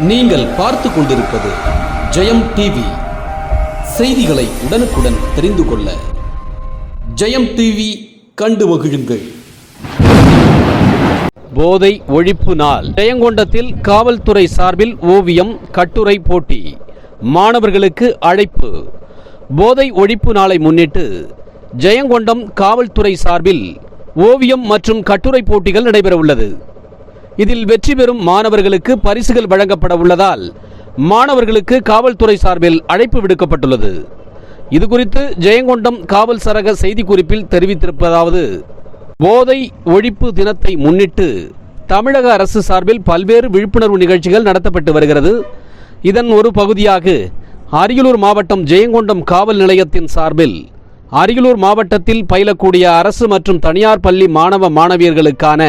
நீங்கள் பார்த்து கொண்டிருப்பது ஜெயம் டிவி. செய்திகளை உடனுக்குடன் தெரிந்து கொள்ள ஜெயம் டிவி கண்டு மகிழுங்கள். போதை ஒழிப்பு நாள். ஜெயங்கொண்டத்தில் காவல்துறை சார்பில் ஓவியம் கட்டுரை போட்டி. மாணவர்களுக்கு அழைப்பு. போதை ஒழிப்பு நாளை முன்னிட்டு ஜெயங்கொண்டம் காவல்துறை சார்பில் ஓவியம் மற்றும் கட்டுரை போட்டிகள் நடைபெறவுள்ளது. இதில் வெற்றி பெறும் மாணவர்களுக்கு பரிசுகள் வழங்கப்பட உள்ளதால் மாணவர்களுக்கு காவல்துறை சார்பில் அழைப்பு விடுக்கப்பட்டுள்ளது. இதுகுறித்து ஜெயங்கொண்டம் காவல் சரக செய்திக்குறிப்பில் தெரிவித்திருப்பதாவது போதை ஒழிப்பு தினத்தை முன்னிட்டு தமிழக அரசு சார்பில் பல்வேறு விழிப்புணர்வு நிகழ்ச்சிகள் நடத்தப்பட்டு வருகிறது. இதன் ஒரு பகுதியாக அரியலூர் மாவட்டம் ஜெயங்கொண்டம் காவல் நிலையத்தின் சார்பில் அரியலூர் மாவட்டத்தில் பயிலக்கூடிய அரசு மற்றும் தனியார் பள்ளி மாணவ மாணவியர்களுக்கான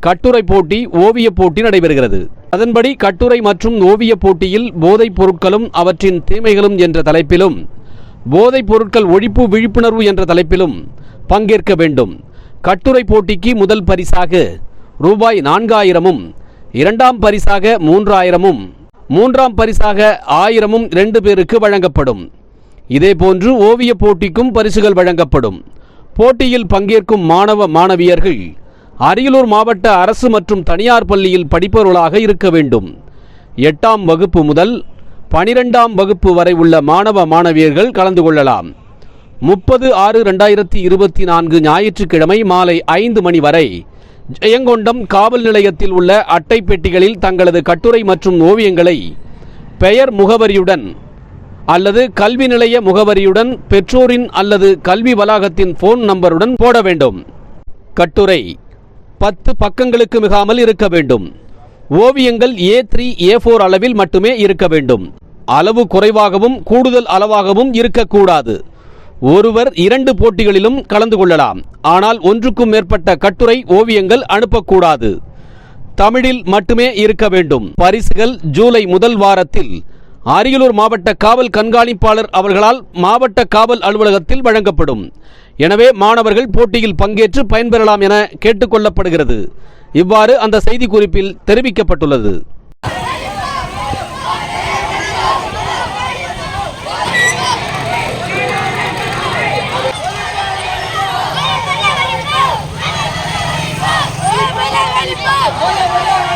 கட்டுரை போட்டி ஓவியப் போட்டி நடைபெறுகிறது. அதன்படி கட்டுரை மற்றும் ஓவியப் போட்டியில் போதைப் பொருட்களும் அவற்றின் தீமைகளும் என்ற தலைப்பிலும் போதைப் பொருட்கள் ஒழிப்பு விழிப்புணர்வு என்ற தலைப்பிலும் பங்கேற்க வேண்டும். கட்டுரை போட்டிக்கு முதல் பரிசாக ரூபாய் நான்காயிரமும் இரண்டாம் பரிசாக மூன்றாயிரமும் மூன்றாம் பரிசாக ஆயிரமும் இரண்டு பேருக்கு வழங்கப்படும். இதேபோன்று ஓவியப் போட்டிக்கும் பரிசுகள் வழங்கப்படும். போட்டியில் பங்கேற்கும் மாணவ மாணவியர்கள் அரியலூர் மாவட்ட அரசு மற்றும் தனியார் பள்ளியில் படிப்பவர்களாக இருக்க வேண்டும். எட்டாம் வகுப்பு முதல் பனிரெண்டாம் வகுப்பு வரை உள்ள மாணவ மாணவியர்கள் கலந்து கொள்ளலாம். முப்பது ஆறு ரெண்டாயிரத்தி இருபத்தி நான்கு ஞாயிற்றுக்கிழமை மாலை ஐந்து மணி வரை ஜெயங்கொண்டம் காவல் நிலையத்தில் உள்ள அட்டை பெட்டிகளில் தங்களது கட்டுரை மற்றும் ஓவியங்களை பெயர் முகவரியுடன் அல்லது கல்வி நிலைய முகவரியுடன் பெற்றோரின் அல்லது கல்வி வளாகத்தின் ஃபோன் நம்பருடன் போட வேண்டும். கட்டுரை பத்து பக்கங்களுக்கு மிகாமல் இருக்க வேண்டும். ஓவியங்கள் ஏ த்ரீ ஏ ஃபோர் அளவில் மட்டுமே இருக்க வேண்டும். அளவு குறைவாகவும் கூடுதல் அளவாகவும் இருக்கக்கூடாது. ஒருவர் இரண்டு போட்டிகளிலும் கலந்து கொள்ளலாம். ஆனால் ஒன்றுக்கும் மேற்பட்ட கட்டுரை ஓவியங்கள் அனுப்பக்கூடாது. தமிழில் மட்டுமே இருக்க வேண்டும். பரிசுகள் ஜூலை முதல் வாரத்தில் அரியலூர் மாவட்ட காவல் கண்காணிப்பாளர் அவர்களால் மாவட்ட காவல் அலுவலகத்தில் வழங்கப்படும் எனவே மாணவர்கள் போட்டியில் பங்கேற்று பயன்பெறலாம் என கேட்டுக்கொள்ளப்படுகிறது இவ்வாறு அந்த செய்திக்குறிப்பில் தெரிவிக்கப்பட்டுள்ளது ¡Fuera, Felipe!